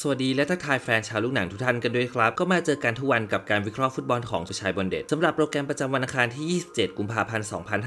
สวัสดีและทักทายแฟนชาวลูกหนังทุกท่านกันด้วยครับ ก็มาเจอกันทุกวันกับการวิเคราะห์ฟุตบอลของสุชัยบอลเด็ดสำหรับโปรแกรมประจำวันอังคารที่ 27 กุมภาพันธ์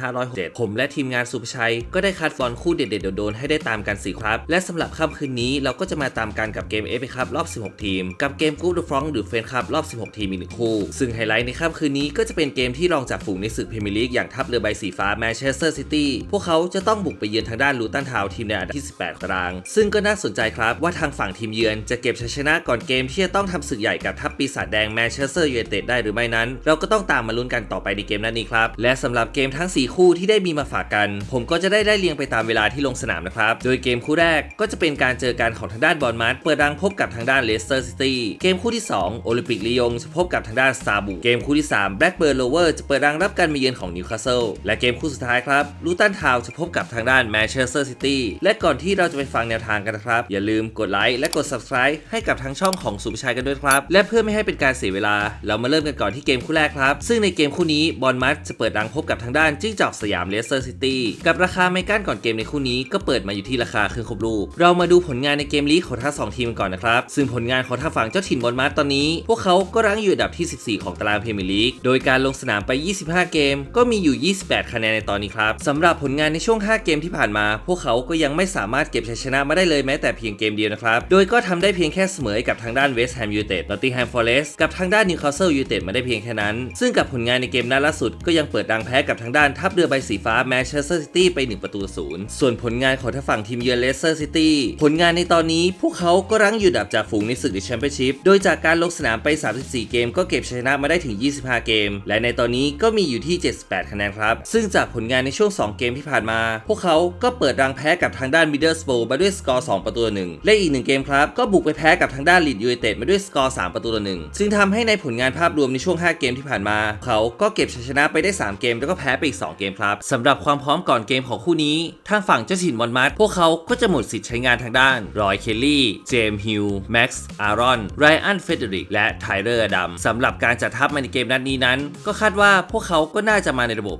2567 ผมและทีมงานสุภชัย ก็ได้คัดฟอนคู่เด็ดๆโดนๆให้ได้ตามกันสี่ครับ และสำหรับค่ำคืนนี้เราก็จะมาตามกันกับเกมเอฟเอครับรอบ 16 ทีม กับเกมกู๊ดดอฟรองหรือเฟนครับรอบ 16 ทีมอีกหนึ่งคู่ ซึ่งไฮไลท์ในค่ำคืนนี้ก็จะเป็นเกมที่รองจากฝูงในศึกพรีเมียร์ลีกอย่างทัพเรือใบสีฟ้าแมนเชสเตอร์ซิตี้พวกเขาจะต้องบุกไปเยือนทางด้านลูตันทาวทีมในอันดับที่ 18 ตาราง ซึ่งก็น่าสนใจครับว่าทางฝั่งทีมเยือนจะะเก็บชัยชนะก่อนเกมที่จะต้องทำศึกใหญ่กับทัพปีศาจแดงแมนเชสเตอร์ยูไนเต็ดได้หรือไม่นั้น เราก็ต้องตามมาลุ้นกันต่อไปในเกมนั้นนี้ครับ และสำหรับเกมทั้ง 4 คู่ที่ได้มีมาฝากกัน ผมก็จะได้ได้เรียงไปตามเวลาที่ลงสนามนะครับ โดยเกมคู่แรกก็จะเป็นการเจอกันของทางด้านบอลมัดเปิดรังพบกับทางด้านเลสเตอร์ซิตี้เกมคู่ที่ 2 โอลิมปิกลียงจะพบกับทางด้านสตาบูเกมคู่ที่3แบล็กเบิร์นโลเวอร์จะเปิดรังรับการมาเยือนของนิวคาสเซิลและเกมคู่สุดท้ายครับลูตันทาวจะพบกับทางด้านแมนเชสเตอร์ซิตี้และก่อนที่เราจะไปฟังแนวทางกันนะครับอย่าลืมกดไลค์และกด subscribe ให้กับทางช่องของสุภชัยกันด้วยครับ และเพื่อไม่ให้เป็นการเสียเวลา เรามาเริ่มกันก่อนที่เกมคู่แรกครับ ซึ่งในเกมคู่นี้บอลมัดจะเปิดรังพบกับทางด้านจิ้งจอกสยามเลสเตอร์ซิตี้กับราคาไม่กั้นก่อนเกมในคู่นี้ก็เปิดมาอยู่ที่ราคาครึ่งครบลูก เรามาดูผลงานในเกมลีกของทั้งสองทีมกันก่อนนะครับ ซึ่งผลงานของทางฝั่งเจ้าถิ่นบอลมัดตอนนี้ พวกเขาก็รั้งอยู่อันดับที่ 14 ของตารางพรีเมียร์ลีกโดยการลงสนามไป 25 เกม ก็มีอยู่ 28 คะแนนในตอนนี้ครับสำหรับผลงานในช่วง 5 เกมที่ผ่านมา พวกเขาก็ยังไม่สามารถเก็บชัยชนะมาได้เลยแม้แต่เพียงเกมเดียวนะครับโดยก็ทำได้เพียงแค่เสมอกับทางด้านเวสต์แฮมยูไนเต็ดนอตติงแฮมฟอเรสต์กับทางด้านนิวคาสเซิลยูไนเต็ดมาได้เพียงแค่นั้น ซึ่งกับผลงานในเกมนัดล่าสุดก็ยังเปิดดังแพ้กับทางด้านทัพเรือใบสีฟ้าแมนเชสเตอร์ซิตี้ไป 1 ประตูต่อศูนย์ส่วนผลงานของทางฝั่งทีมเยือนเลสเตอร์ซิตี้ผลงานในตอนนี้พวกเขาก็รั้งอยู่ดับจากฝูงในศึกในแชมเปี้ยนชิพโดยจากการลงสนามไป 34 เกม ก็เก็บชนะมาได้ถึง 25 เกม และในตอนนี้ก็มีอยู่ที่ 78 คะแนนครับ ซึ่งจากผลงานในช่วง 2 เกมที่ผ่านมา พวกเขาก็เปิดรังแพ้กับทางด้านมิดเดิลสโบมาด้วยสกอร์ 2 ประตูหนึ่งและอีกหนึ่งเกมครับ ก็บุกไปแพ้กับทางด้านลีดยูไนเต็ดมาด้วยสกอร์ 3 ประตูต่อหนึ่งซึ่งทำให้ในผลงานภาพรวมในช่วง 5 เกมที่ผ่านมา เขาก็เก็บชัยชนะไปได้ 3 เกม แล้วก็แพ้ไปอีก 2 เกมครับสำหรับความพร้อมก่อนเกมของคู่นี้ ทางฝั่งเจ้าถิ่นมอนมัดพวกเขาก็จะหมดสิทธิ์ใช้งานทางด้านรอยเคลลี่ เจมส์ฮิลแม็กซ์ อารอน ไรอัน เฟเดริก และไทเลอร์ดัมสำหรับการจัดทัพมาในเกมนัดนี้นั้น ก็คาดว่าพวกเขาก็น่าจะมาในระบบ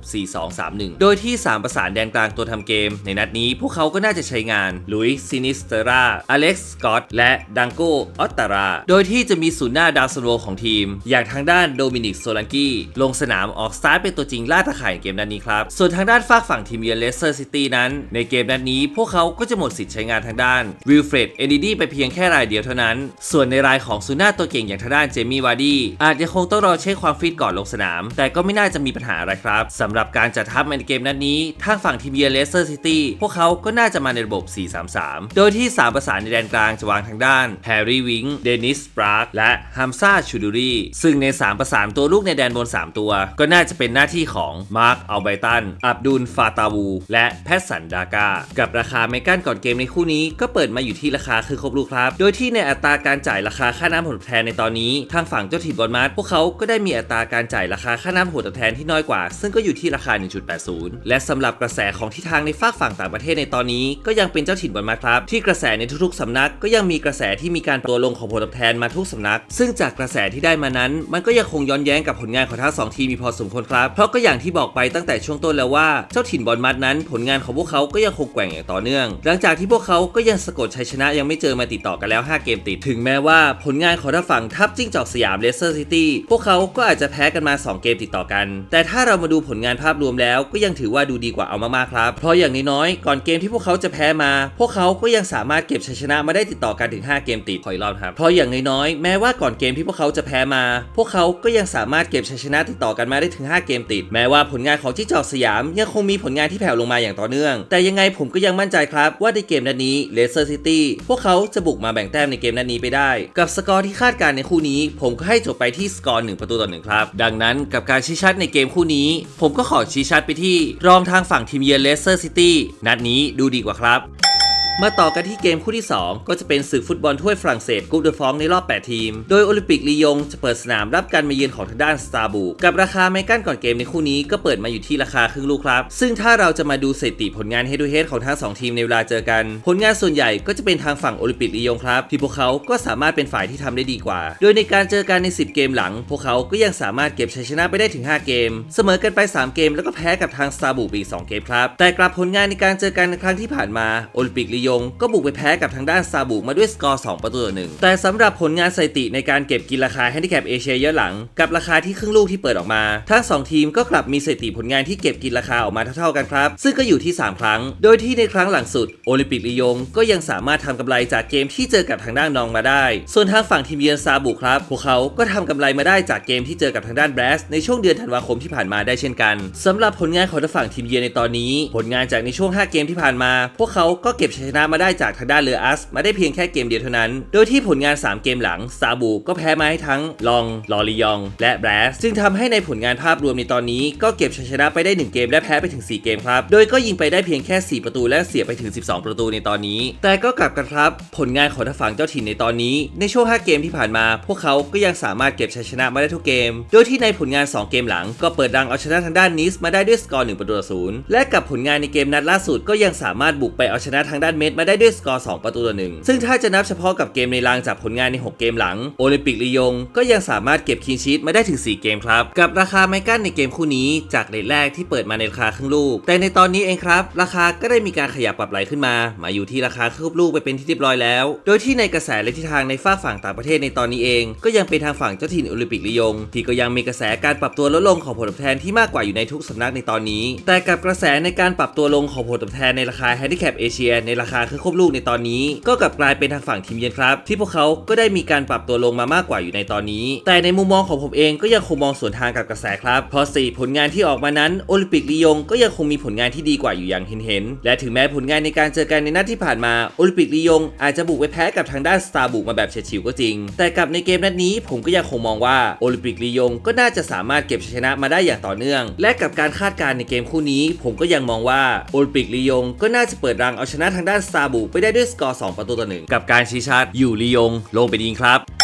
4-2-3-1 โดยที่ 3 ประสานแดนกลางตัวทำเกม ในนัดนี้พวกเขาก็น่าจะใช้งานลุยซินิสเตราอเล็กซ์สกอตและดัดังโกออตตารา โดยที่จะมีศูนย์หน้าดาวซันโวของทีม อย่างทางด้านโดมินิกโซลังกี้ ลงสนามออกสตาร์ทเป็นตัวจริงล่าตะข่ายในเกมนัดนี้ครับ ส่วนทางด้านฝากฝั่งทีมเยือนเลสเตอร์ซิตี้นั้น ในเกมนัดนี้พวกเขาก็จะหมดสิทธิ์ใช้งานทางด้านวิลเฟรดเอดีดีไปเพียงแค่รายเดียวเท่านั้น ส่วนในรายของซูน่าตัวเก่งอย่างทางด้านเจมี่วาร์ดี้อาจจะคงต้องรอเช็คความฟิตก่อนลงสนาม แต่ก็ไม่น่าจะมีปัญหาอะไรครับสำหรับการจัดทัพในเกมนัดนี้ทางฝั่งทีมเยือนเลสเตอร์ซิตี้พวกเขาก็น่าจะมาในระบบ 4-3-3 โดยที่3ประสานในแดนกลางจะวางทางด้านแฮร์รี่วิงเดนิสปรากและฮัมซาชูดูรีซึ่งใน 3 ประสานตัวลูกในแดนบน 3 ตัว ก็น่าจะเป็นหน้าที่ของมาร์คอัลไบตัน อับดุลฟาตาวู และแพทสันดากา กับราคาไม่กั้นก่อนเกมในคู่นี้ ก็เปิดมาอยู่ที่ราคาคือครบลูกครับ โดยที่ในอัตราการจ่ายราคาค่าน้ำผลแทนในตอนนี้ ทางฝั่งเจ้าถิ่นบอลมาร์พวกเขาก็ได้มีอัตราการจ่ายราคาค่าน้ำผลแทนที่น้อยกว่า ซึ่งก็อยู่ที่ราคา 1.80 และสำหรับกระแสของทิศทางในฝากฝั่งต่างประเทศในตอนนี้ ก็ยังเป็นเจ้าถิ่นบอลมาร์ครับที่กระแสในทุกๆสำนักก็ยังมีกระแสที่มีการตัวลงของผลตอบแทนมาทุกสำนัก ซึ่งจากกระแสที่ได้มานั้น มันก็ยังคงย้อนแย้งกับผลงานของทั้งสองทีมมีพอสมควรครับ เพราะก็อย่างที่บอกไปตั้งแต่ช่วงต้นแล้วว่าเจ้าถิ่นบอลมัดนั้น ผลงานของพวกเขาก็ยังคงแกว่งอย่างต่อเนื่อง หลังจากที่พวกเขาก็ยังสะกดชัยชนะยังไม่เจอมาติดต่อกันแล้ว 5 เกมติด ถึงแม้ว่าผลงานของทางฝั่งทัพจิ้งจอกสยามเลสเตอร์ซิตี้พวกเขาก็อาจจะแพ้กันมา 2 เกมติดต่อกัน แต่ถ้าเรามาดูผลงานภาพรวมแล้ว ก็ยังถือว่าดูดีกว่าเอามากๆครับ เพราะอย่างน้อยๆก่อนเกมที่พวกเขาจะแพ้มา พวกเขาก็ยังสามารถเก็บชัยชนะมาได้ติดต่อกันถึง5เกมติดขออีกรอบครับ เพราะอย่างน้อยๆ แม้ว่าก่อนเกมที่พวกเขาจะแพ้มา พวกเขาก็ยังสามารถเก็บชัยชนะติดต่อกันมาได้ถึง 5 เกมติด แม้ว่าผลงานของจิ้งจอกสยามยังคงมีผลงานที่แผ่วลงมาอย่างต่อเนื่อง แต่ยังไงผมก็ยังมั่นใจครับว่าในเกมนัดนี้เลสเตอร์ซิตี้พวกเขาจะบุกมาแบ่งแต้มในเกมนัดนี้ไปได้ กับสกอร์ที่คาดการณ์ในคู่นี้ ผมก็ให้จบไปที่สกอร์1ประตูต่อหนึ่งครับ ดังนั้นกับการชี้ชัดในเกมคู่นี้ ผมก็ขอชี้ชัดไปที่รองทางฝั่งทีมเยือนเลสเตอร์ซิตี้นัดนี้ดูดีกว่าครับ มาต่อกันที่เกมคู่ที่ 2 ก็จะเป็นศึกฟุตบอลถ้วยฝรั่งเศสกูเดอฟองในรอบ 8 ทีม โดยโอลิมปิกลียงจะเปิดสนามรับการมาเยือนของทางด้านสตาร์บูกับราคาไม่กั้นก่อนเกมในคู่นี้ก็เปิดมาอยู่ที่ราคาครึ่งลูกครับ ซึ่งถ้าเราจะมาดูสถิติผลงานเฮด o ูเฮดของทั้ง 2 ทีมในเวลาเจอกัน ผลงานส่วนใหญ่ก็จะเป็นทางฝั่งโอลิมปิกลียงครับที่พวกเขาก็สามารถเป็นฝ่ายที่ทำได้ดีกว่า โดยในการเจอกันใน 10 เกมหลัง พวกเขาก็ยังสามารถเก็บชัยชนะไปได้ถึง 5 เกม เสมอกันไป 3 เกม แล้วก็แพ้กับทางสตาร์บูอีก2เกมครับแต่กลับผลงานในการเจอกันในครั้งที่ผ่านมาโอลิมปิกลียง ก็บุกไปแพ้กับทางด้านซาบุมาด้วยสกอร์ 2 ประตูต่อหนึ่งแต่สำหรับผลงานสถิติในการเก็บกินราคาแฮนดิแคปเอเชียย้อนหลัง กับราคาที่ครึ่งลูกที่เปิดออกมา ทั้งสองทีมก็กลับมีสถิติผลงานที่เก็บกินราคาออกมาเท่าๆกันครับ ซึ่งก็อยู่ที่ 3 ครั้ง โดยที่ในครั้งหลังสุดโอลิมปิกลียง ก็ยังสามารถทำกำไรจากเกมที่เจอกับทางด้านนองมาได้ ส่วนทางฝั่งทีมเยือนซาบุครับพวกเขาก็ทำกำไรมาได้จากเกมที่เจอกับทางด้านแบรสในช่วงเดือนธันวาคมที่ผ่านมาได้เช่นกันสำหรับผลงานของทางฝั่งทีมเยือนในตอนนี้ ผลงานจากในช่วง 5 เกมที่ผ่านมา พวกเขาก็เก็บชัยชนะมาได้จากทางด้านเรืออัส มาได้เพียงแค่เกมเดียวเท่านั้น โดยที่ผลงาน 3 เกมหลังซาบูก็แพ้มาให้ทั้งลองลอริยอง และแบรสซึ่งทำให้ในผลงานภาพรวมในตอนนี้ ก็เก็บชัยชนะไปได้ 1 เกมและแพ้ไปถึง 4 เกมครับ โดยก็ยิงไปได้เพียงแค่ 4 ประตูและเสียไปถึง 12 ประตูในตอนนี้ แต่ก็กลับกันครับ ผลงานของทางฝั่งเจ้าถิ่นในตอนนี้ ในช่วง 5 เกมที่ผ่านมา พวกเขาก็ยังสามารถเก็บชัยชนะมาได้ทุกเกม โดยที่ในผลงาน 2 เกมหลัง ก็เปิดดังเอาชนะทางด้านนิสมาได้ด้วยสกอร์1ประตูต่อศูนย์และกับผลงานในเกมนัดล่าสุดก็ยังสามารถบุกไปเอาชนะทางด้านเมดมาได้ด้วยสกอร์ 2 ประตูต่อหนึ่งซึ่งถ้าจะนับเฉพาะกับเกมในรางจากผลงานใน 6 เกมหลัง โอลิมปิกลียง ก็ยังสามารถเก็บคีนชีตมาได้ถึง 4 เกมครับ กับราคาไมกั้นในเกมคู่นี้จากเลทแรกที่เปิดมาในราคาครึ่งลูก แต่ในตอนนี้เองครับ ราคาก็ได้มีการขยับปรับไหลขึ้นมา มาอยู่ที่ราคาครึ่งลูกไปเป็นที่เรียบร้อยแล้ว โดยที่ในกระแสและทิศทางในฝ้าฝั่งต่างประเทศในตอนนี้เอง ก็ยังเป็นทางฝั่งเจ้าถิ่นโอลิมปิกลียง ที่ก็ยังมีกระแสการปรับตัวลดลงของผลตอบแทนที่มากกว่าอยู่ในทุกสำนักในตอนนี้ แต่กับกระแสในการปรับตัวลงของผลตอบแทนในราคาแฮนดิแคปเอเชียในราคาครึ่งลูกในตอนนี้ ก็กลับกลายเป็นทางฝั่งทีมเยือนครับ ที่พวกเขาก็ได้มีการปรับตัวลงมามากกว่าอยู่ในตอนนี้ แต่ในมุมมองของผมเองก็ยังคงมองสวนทางกับกระแสครับ เพราะสี่ผลงานที่ออกมานั้นโอลิมปิกลียงก็ยังคงมีผลงานที่ดีกว่าอยู่อย่างเห็นเห็นๆและถึงแม้ผลงานในการเจอกันในนัดที่ผ่านมาโอลิมปิกลียงอาจจะบุกไปแพ้กับทางด้านสตาร์บุกมาแบบเฉียดฉิวก็จริง แต่กับในเกมนัดนี้ผมก็ยังคงมองว่าโอลิมปิกลียงก็น่าจะสามารถเก็บชัยชนะมาได้อย่างต่อเนื่อง และกับการคาดการณ์ในเกมคู่นี้ ผมก็ยังมองว่าโอลิมปิกลียงก็น่าจะเปิดรังเอาชนะทางด้านซาบุไปได้ด้วยสกอร์ 2 ประตูต่อหนึ่งกับการชี้ชัดอยู่ลียง ลงไปยิงครับ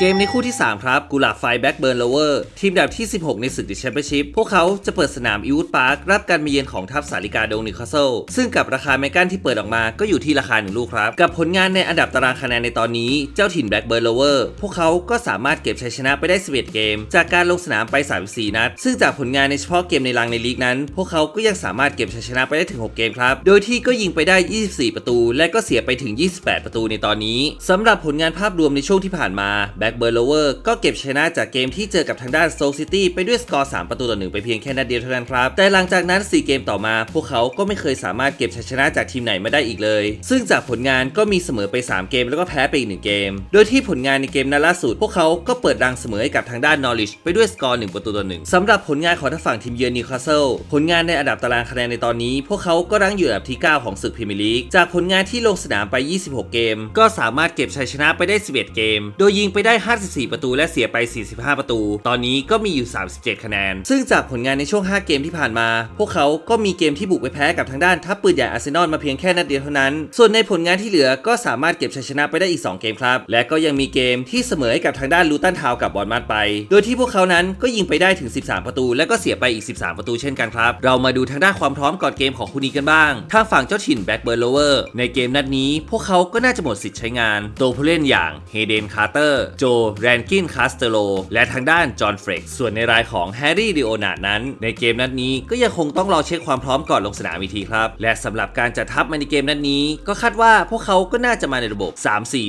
เกมในคู่ที่ 3 ครับ กุหลาบไฟแบ็กเบิร์นโลเวอร์ทีมดับที่ 16 ในศึกดิแชมเปี้ยนชิพพวกเขาจะเปิดสนามอีวูดพาร์ครับการมาเยือนของทัพสาริกาดงนิวคาสเซิลซึ่งกับราคาแมกกันที่เปิดออกมาก็อยู่ที่ราคา1ลูกครับ กับผลงานในอันดับตารางคะแนนในตอนนี้เจ้าถิ่นแบ็กเบิร์นโลเวอร์พวกเขาก็สามารถเก็บชัยชนะไปได้ 11 เกม จากการลงสนามไป 34 นัด ซึ่งจากผลงานในเฉพาะเกมในรังในลีกนั้น พวกเขาก็ยังสามารถเก็บชัยชนะไปได้ถึง 6 เกมครับโดยที่ก็ยิงไปได้ 24 ประตู และก็เสียไปถึง 28 ประตูในตอนนี้สำหรับผลงานภาพรวมในช่วงที่ผ่านมาแบ็กเบิร์โลเวอร์ก็เก็บชนะจากเกมที่เจอกับทางด้านโซลซิตี้ไปด้วยสกอร์ 3 ประตูต่อหนึ่งไปเพียงแค่นัดเดียวเท่านั้นครับ แต่หลังจากนั้น 4 เกมต่อมา พวกเขาก็ไม่เคยสามารถเก็บชัยชนะจากทีมไหนมาได้อีกเลย ซึ่งจากผลงานก็มีเสมอไป 3 เกมแล้วก็แพ้ไปอีก 1 เกม โดยที่ผลงานในเกมนัดล่าสุด พวกเขาก็เปิดรังเสมอให้กับทางด้านนอริชไปด้วยสกอร์1ประตูต่อหนึ่งสำหรับผลงานของทางฝั่งทีมเยือนนิวคาสเซิลผลงานในอันดับตารางคะแนนในตอนนี้ พวกเขาก็รั้งอยู่อันดับที่ 9 ของศึกพรีเมียร์ลีกจากผลงานที่ลงสนามไป 26 เกม ก็สามารถเก็บชัยชนะไปได้ 11 เกม โดยยิงไปได้ 54 ประตูและเสียไป 45 ประตู ตอนนี้ก็มีอยู่ 37 คะแนน ซึ่งจากผลงานในช่วง 5 เกมที่ผ่านมา พวกเขาก็มีเกมที่บุกไปแพ้กับทางด้านทัพปืนใหญ่อาร์เซนอลมาเพียงแค่นัดเดียวเท่านั้น ส่วนในผลงานที่เหลือก็สามารถเก็บชัยชนะไปได้อีก 2 เกมครับ และก็ยังมีเกมที่เสมอให้กับทางด้านลูตันทาวกับบอลมาดไป โดยที่พวกเขานั้นก็ยิงไปได้ถึง 13 ประตู และก็เสียไปอีก 13 ประตูเช่นกันครับ เรามาดูทางด้านความพร้อมก่อนเกมของคู่นี้กันบ้าง ทางฝั่งเจ้าถิ่นแบ็กเบิร์นโลเวอร์ในเกมนัดนี้ พวกเขาก็น่าจะหมดสิทธิ์ใช้งาน ตัวผู้เล่นอย่างเฮเดนคาร์เตอร์โจ แรนกินคาสเตโล และทางด้านจอห์นเฟรกส่วนในรายของแฮร์รี่ดิโอนาดนั้น ในเกมนัดนี้ก็ยังคงต้องรอเช็คความพร้อมก่อนลงสนามอีกทีครับ และสำหรับการจัดทัพมาในเกมนัดนี้ ก็คาดว่าพวกเขาก็น่าจะมาในระบบ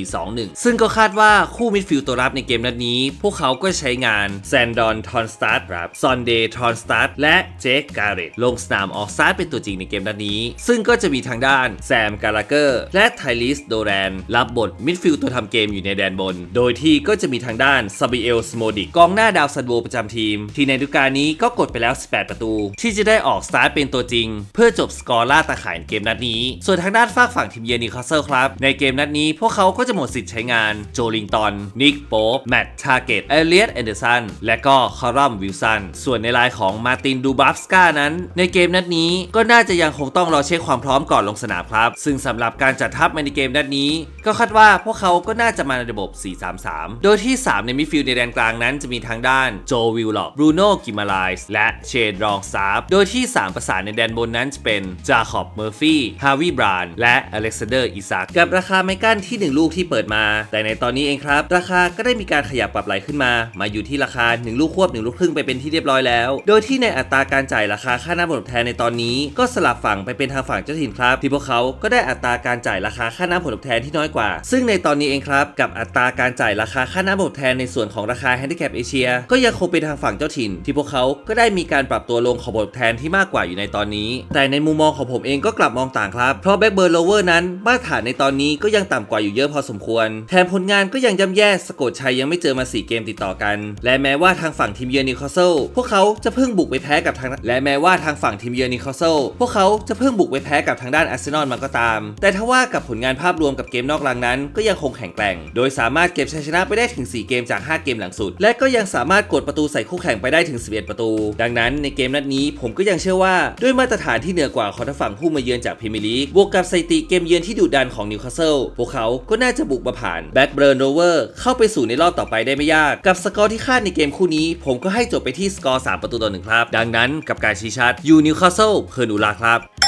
3-4-2-1 ซึ่งก็คาดว่าคู่มิดฟิลด์ตัวรับในเกมนัดนี้ พวกเขาก็ใช้งานแซนดอนทอนสตาร์ครับซอนเดย์ทอนสตาร์และเจคการ์เรตลงสนามออกสตาร์ทเป็นตัวจริงในเกมนัดนี้ ซึ่งก็จะมีทางด้านแซมกาลาเกอร์และไทลิสโดแรนรับบทมิดฟิลด์ตัวทำเกมอยู่ในแดนบน โดยที่ก็จะมีทางด้านซาบิเอลสโมดิกกองหน้าดาวซันโวประจำทีม ที่ในฤดูกาลนี้ก็กดไปแล้ว 18 ประตู ที่จะได้ออกสตาร์ทเป็นตัวจริง เพื่อจบสกอร์ล่าตาข่ายในเกมนัดนี้ ส่วนทางด้านฝากฝั่งทีมเยือนนิวคาสเซิลครับ ในเกมนัดนี้พวกเขาก็จะหมดสิทธิ์ใช้งานโจลิงตันนิกโป๊ปแมตต์ทาร์เกตเอเลียตแอนเดอร์สันและก็คารัมวิลสันส่วนในรายของมาตินดูบัฟสกานั้น ในเกมนัดนี้ก็น่าจะยังคงต้องรอเช็คความพร้อมก่อนลงสนามครับ ซึ่งสำหรับการจัดทัพในเกมนัดนี้ ก็คาดว่าพวกเขาก็น่าจะมาในระบบ 4-3-3 3 โดยที่ 3 ในมิดฟิลด์ในแดนกลางนั้นจะมีทางด้านโจวิลล็อกบรูโน่กิมาไลส์และเชนรองซาร์โดยที่ 3 ประสานในแดนบนนั้นจะเป็นจาคอบเมอร์ฟี่ฮาวิบรานและอเล็กซานเดอร์อิซักกับราคาไมกั้นที่ 1 ลูกที่เปิดมา แต่ในตอนนี้เองครับ ราคาก็ได้มีการขยับปรับไหลขึ้นมา มาอยู่ที่ราคา 1 ลูกควบ 1 ลูกครึ่งไปเป็นที่เรียบร้อยแล้ว โดยที่ในอัตราการจ่ายราคาค่าหน้าผลตอบแทนในตอนนี้ ก็สลับฝั่งไปเป็นทางฝั่งเจ้าถิ่นครับ ที่พวกเขาก็ได้อัตราการจ่ายราคาค่าหน้าผลตอบแทนที่น้อยกว่า ซึ่งในตอนนี้เองครับกับอัตราการจ่ายราคาค่าหน้าผลตอบแทนในส่วนของราคาแฮนดิแคปเอเชียก็ยังคงเป็นทางฝั่งเจ้าถิ่น ที่พวกเขาก็ได้มีการปรับตัวลงของผลตอบแทนที่มากกว่าอยู่ในตอนนี้ แต่ในมุมมองของผมเองก็กลับมองต่างครับ เพราะแบ็กเบอร์โลเวอร์นั้นมาตรฐานในตอนนี้ก็ยังต่ำกว่าอยู่เยอะพอสมควร แถมผลงานก็ยังย่ำแย่สะกดชัยยังไม่เจอมา 4 เกมติดต่อกัน และแม้ว่าทางฝั่งทีมเยือนนิวคาสเซิลพวกเขาจะเพิ่งบุกไปแพ้กับทาง และแม้ว่าทางฝั่งทีมเยือนนิวคาสเซิลพวกเขาจะเพิ่งบุกไปแพ้กับทางด้านอาร์เซนอลมาก็ตาม แต่ถ้าว่ากับผลงานภาพรวมกับเกมนอกรังนั้น ก็ยังคงแข็งแกร่ง โดยสามารถเก็บชัยชนะไปได้ถึง 4 เกมจาก 5 เกมหลังสุด และก็ยังสามารถกดประตูใส่คู่แข่งไปได้ถึง 11 ประตู ดังนั้นในเกมนัดนี้ผมก็ยังเชื่อว่าด้วยมาตรฐานที่เหนือกว่าของทางฝั่งผู้มาเยือนจากพรีเมียร์ลีกบวกกับสถิติเกมเยือนที่ดุดันของนิวคาสเซิลพวกเขาก็น่าจะบุกมาผ่านแบ็กเบิร์นโรเวอร์เข้าไปสู่ในรอบต่อไปได้ไม่ยาก กับสกอร์ที่คาดในเกมคู่นี้ ผมก็ให้จบไปที่สกอร์ 3 ประตูต่อหนึ่งครับ ดังนั้นกับการชี้ชัดยูนิวคาสเซิลเพอร์นูลาครับ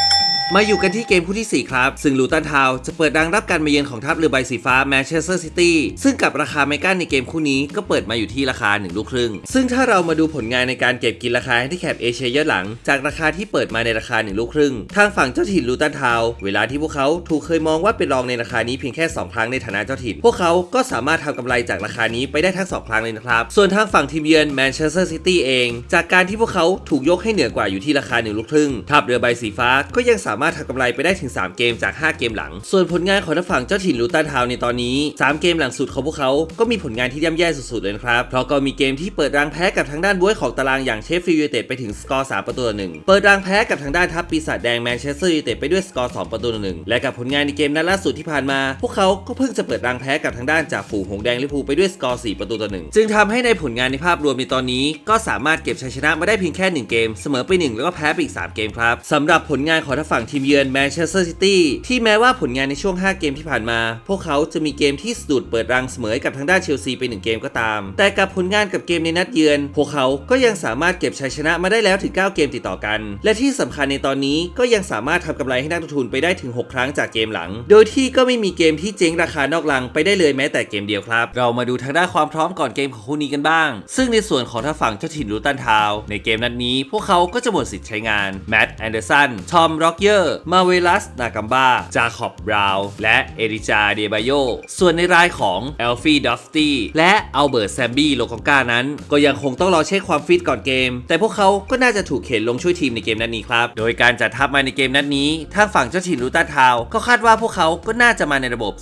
มาอยู่กันที่เกมคู่ที่ 4 ครับ ซึ่งลูตันทาวจะเปิดดังรับการมาเยือนของทัพเรือใบสีฟ้าแมนเชสเตอร์ซิตี้ซึ่งกับราคาไม่กั้นในเกมคู่นี้ก็เปิดมาอยู่ที่ราคา1ลูกครึ่ง ซึ่งถ้าเรามาดูผลงานในการเก็บกินราคาที่แคปเอเชียย้อนหลัง จากราคาที่เปิดมาในราคา1ลูกครึ่ง ทางฝั่งเจ้าถิ่นลูตันทาวเวลาที่พวกเขาถูกเคยมองว่าเป็นรองในราคานี้เพียงแค่ 2 ครั้งในฐานะเจ้าถิ่น พวกเขาก็สามารถทำกำไรจากราคานี้ไปได้ทั้ง 2 ครั้งเลยนะครับ ส่วนทางฝั่งทีมเยือนแมนเชสเตอร์ซิตี้เอง จากการที่พวกเขาถูกยกให้เหนือกว่าอยู่ที่ราคา1ลูกครึ่งทัพเรือใบสีฟ้าก็ยังสามารถทำกำไรไปได้ถึง 3 เกมจาก 5 เกมหลัง ส่วนผลงานของทางฝั่งเจ้าถิ่นลูตันทาวในตอนนี้ 3 เกมหลังสุดของพวกเขาก็มีผลงานที่ย่ำแย่สุดๆเลยครับ เพราะก็มีเกมที่เปิดรังแพ้กับทางด้านบ้วยของตารางอย่างเชฟฟิลด์ยูไนเต็ดไปถึงสกอร์ 3 ประตูต่อหนึ่งเปิดรังแพ้กับทางด้านทัพปีศาจแดงแมนเชสเตอร์ยูไนเต็ดไปด้วยสกอร์ 2 ประตูต่อหนึ่งและกับผลงานในเกมนัดล่าสุดที่ผ่านมา พวกเขาก็เพิ่งจะเปิดรังแพ้กับทางด้านจากฝูงหงแดงลิเวอร์พูลไปด้วยสกอร์ 4 ประตูต่อหนึ่งจึงทำให้ในผลงานในภาพรวมในตอนนี้ ก็สามารถเก็บชัยชนะมาได้เพียงแค่ 1 เกม เสมอไป 1 แล้วก็แพ้ไปอีก 3 เกมครับสำหรับผลงานของทางฝั่งทีมเยือนแมนเชสเตอร์ซิตี้ที่แม้ว่าผลงานในช่วง 5 เกมที่ผ่านมา พวกเขาจะมีเกมที่สะดุดเปิดรังเสมอกับทางด้านเชลซีไป 1 เกมก็ตาม แต่กับผลงานกับเกมในนัดเยือน พวกเขาก็ยังสามารถเก็บชัยชนะมาได้แล้วถึง 9 เกมติดต่อกัน และที่สำคัญในตอนนี้ก็ยังสามารถทำกำไรให้นักลงทุนไปได้ถึง 6 ครั้งจากเกมหลัง โดยที่ก็ไม่มีเกมที่เจ๊งราคานอกรังไปได้เลยแม้แต่เกมเดียวครับ เรามาดูทางด้านความพร้อมก่อนเกมของคู่นี้กันบ้าง ซึ่งในส่วนของทางฝั่งเจ้าถิ่นลูตันทาวในเกมนัดนี้ พวกเขาก็จะหมดสิทธิ์ใช้งานแมตต์แอนเดอร์สันทอมร็อกเยอร์มาเวลัสนากัมบาจาคอบบราวน์และเอริจาเดบาโยส่วนในรายของเอลฟี่ดัฟตี้และอัลเบิร์ตแซมบี้โลกองกานั้น ก็ยังคงต้องรอเช็คความฟิตก่อนเกม แต่พวกเขาก็น่าจะถูกเข็นลงช่วยทีมในเกมนัดนี้ครับ โดยการจัดทัพมาในเกมนัดนี้ทางฝั่งเจ้าถิ่นลูตันทาวก็คาดว่าพวกเขาก็น่าจะมาในระบบ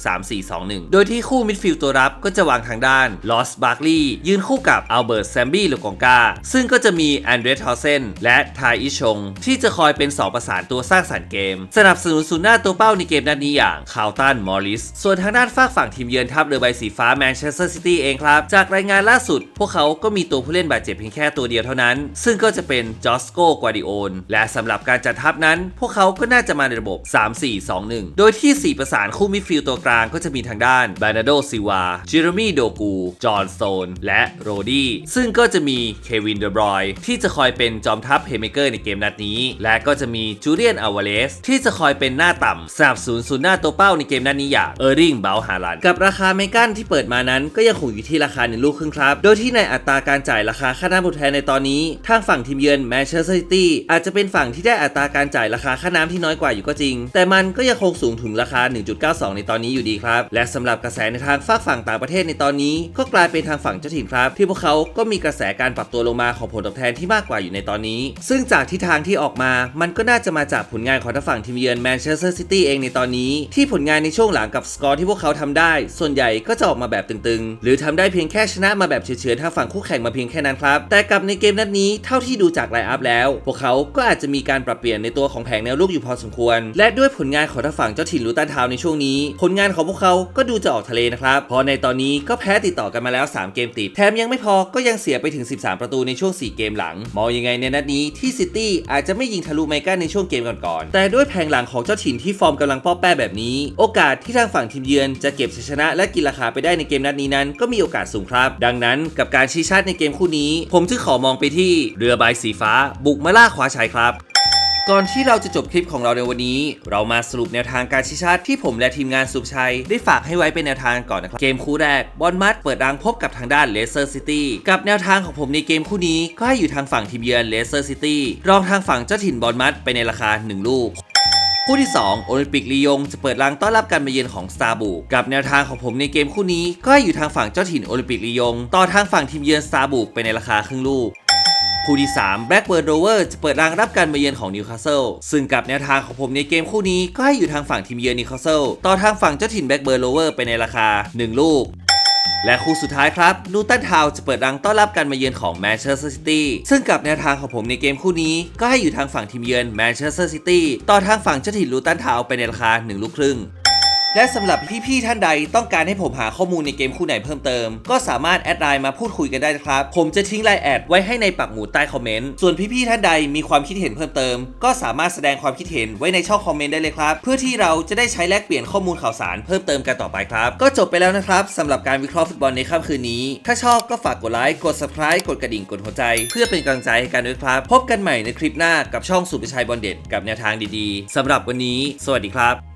3-4-2-1 โดยที่คู่มิดฟิลด์ตัวรับก็จะวางทางด้านลอสบาร์กลีย์ยืนคู่กับอัลเบิร์ตแซมบี้โลกองกาซึ่งก็จะมีแอนเดรสทอเซนและทายอิชงที่จะคอยเป็นสองประสานตัวสร้างสรรค์เกม สนับสนุนศูนย์หน้าตัวเป้าในเกมนัดนี้อย่างคาวตันมอริส ส่วนทางด้านฝากฝั่งทีมเยือนทัพเรือใบสีฟ้าแมนเชสเตอร์ซิตี้เองครับ จากรายงานล่าสุด พวกเขาก็มีตัวผู้เล่นบาดเจ็บเพียงแค่ตัวเดียวเท่านั้น ซึ่งก็จะเป็นจอสโกกวาดิโอนและสำหรับการจัดทัพนั้น พวกเขาก็น่าจะมาในระบบ 3-4-2-1 โดยที่ 4 ประสานคู่มิดฟิลด์ตัวกลางก็จะมีทางด้านบานาโดซิวาเจเรมี่โดกูจอห์นสโตนและโรดี้ซึ่งก็จะมีเควินเดบรอยที่จะคอยเป็นจอมทัพเพย์เมเกอร์ในเกมนัดนี้ และก็จะมีจูเลียนอาวาเลส ที่จะคอยเป็นหน้าต่ำสนับสนุนศูนย์หน้าตัวเป้าในเกมนัดนี้อย่างเออร์ริงเบลฮาลันกับราคาเมกันที่เปิดมานั้นก็ยังคงอยู่ที่ราคาหนึ่งลูกครึ่งครับ โดยที่ในอัตราการจ่ายราคาค่าน้ำทดแทนในตอนนี้ ทางฝั่งทีมเยือนแมนเชสเตอร์ซิตี้อาจจะเป็นฝั่งที่ได้อัตราการจ่ายราคาค่าน้ำที่น้อยกว่าอยู่ก็จริง แต่มันก็ยังคงสูงถึงราคา 1.92 ในตอนนี้อยู่ดีครับ และสำหรับกระแสในทางฝากฝั่งต่างประเทศในตอนนี้ ก็กลายเป็นทางฝั่งเจ้าถิ่นครับ ที่พวกเขาก็มีกระแสการปรับตัวลงมาของผลตอบแทนที่มากกว่าอยู่ในตอนนี้ ซึ่งจากทิศทางที่ออกมา มันก็น่าจะมาจากผลงานของทางฝั่งทีมเยือนแมนเชสเตอร์ซิตี้เองในตอนนี้ ที่ผลงานในช่วงหลังกับสกอร์ที่พวกเขาทำได้ ส่วนใหญ่ก็จะออกมาแบบตึงๆ หรือทำได้เพียงแค่ชนะมาแบบเฉือนๆทางฝั่งคู่แข่งมาเพียงแค่นั้นครับแต่กับในเกมนัดนี้เท่าที่ดูจากไลน์อัพแล้ว พวกเขาก็อาจจะมีการปรับเปลี่ยนในตัวของแผงแนวลูกอยู่พอสมควร และด้วยผลงานของทางฝั่งเจ้าถิ่นลูตันทาวในช่วงนี้ ผลงานของพวกเขาก็ดูจะออกทะเลนะครับเพราะในตอนนี้ก็แพ้ติดต่อกันมาแล้ว 3 เกมติดแถมยังไม่พอก็ยังเสียไปถึง 13 ประตูในช่วง 4 เกมหลัง มองยังไงในนัดนี้ที่ซิตี้อาจจะไม่ยิงทะลุไมก้าในช่วงเกมก่อนแต่ด้วยแผงหลังของเจ้าถิ่นที่ฟอร์มกำลังป้อแป้แบบนี้ โอกาสที่ทางฝั่งทีมเยือนจะเก็บชัยชนะ และกินราคาไปได้ในเกมนัดนี้นั้น ก็มีโอกาสสูงครับ ดังนั้นกับการชี้ชัดในเกมคู่นี้ ผมจึงขอมองไปที่เรือใบสีฟ้า บุกมาล่าคว้าชัยครับ ก่อนที่เราจะจบคลิปของเราในวันนี้ เรามาสรุปแนวทางการชี้ชัดที่ผมและทีมงานสุภชัย ได้ฝากให้ไว้เป็นแนวทางก่อนนะครับ เกมคู่แรกบอลมัดเปิดรังพบกับทางด้านเลสเตอร์ซิตี้กับแนวทางของผมในเกมคู่นี้ก็ให้อยู่ทางฝั่งทีมเยือนเลสเตอร์ซิตี้รองทางฝั่งเจ้าถิ่นบอลมัดไปในราคา 1 ลูกคู่ที่ 2 โอลิมปิกลียงจะเปิดรังต้อนรับการมาเยือนของสตาบุกกับแนวทางของผมในเกมคู่นี้ ก็ให้อยู่ทางฝั่งเจ้าถิ่นโอลิมปิกลียง ต่อทางฝั่งทีมเยือนสตาบุกไปในราคาครึ่งลูก คู่ที่ 3 Blackburn Rover จะเปิดรางรับการมาเยือนของนิวคาสเซิลซึ่งกับแนวทางของผมในเกมคู่นี้ก็ให้อยู่ทางฝั่งทีมเยือนนิวคาสเซิลต่อทางฝั่งเจ้าถิ่น Blackburn Rover ไปในราคา 1 ลูกและคู่สุดท้ายครับนูตันทาวจะเปิดรังต้อนรับการมาเยือนของแมนเชสเตอร์ซิตี้ซึ่งกับแนวทางของผมในเกมคู่นี้ ก็ให้อยู่ทางฝั่งทีมเยือนแมนเชสเตอร์ซิตี้ต่อทางฝั่งเจ้าถิ่นลูตันทาวไปในราคา 1 ลูกครึ่ง และสำหรับพี่ๆท่านใดต้องการให้ผมหาข้อมูลในเกมคู่ไหนเพิ่มเติม ก็สามารถแอดไลน์มาพูดคุยกันได้ครับ ผมจะทิ้งไลน์แอดไว้ให้ในปักหมุดใต้คอมเมนต์ส่วนพี่ๆท่านใดมีความคิดเห็นเพิ่มเติม ก็สามารถแสดงความคิดเห็นไว้ในช่องคอมเมนต์ได้เลยครับ เพื่อที่เราจะได้ใช้แลกเปลี่ยนข้อมูลข่าวสารเพิ่มเติมกันต่อไปครับก็จบไปแล้วนะครับสำหรับการวิเคราะห์ฟุตบอลในค่ำคืนนี้ ถ้าชอบก็ฝากกดไลค์กด subscribe กดกระดิ่งกดหัวใจ เพื่อเป็นกำลังใจให้กันด้วยครับพบกันใหม่ในคลิปหน้ากับช่องสุภชัยบอลเด็ดกับแนวทางดีๆสำหรับวันนี้ สวัสดีครับ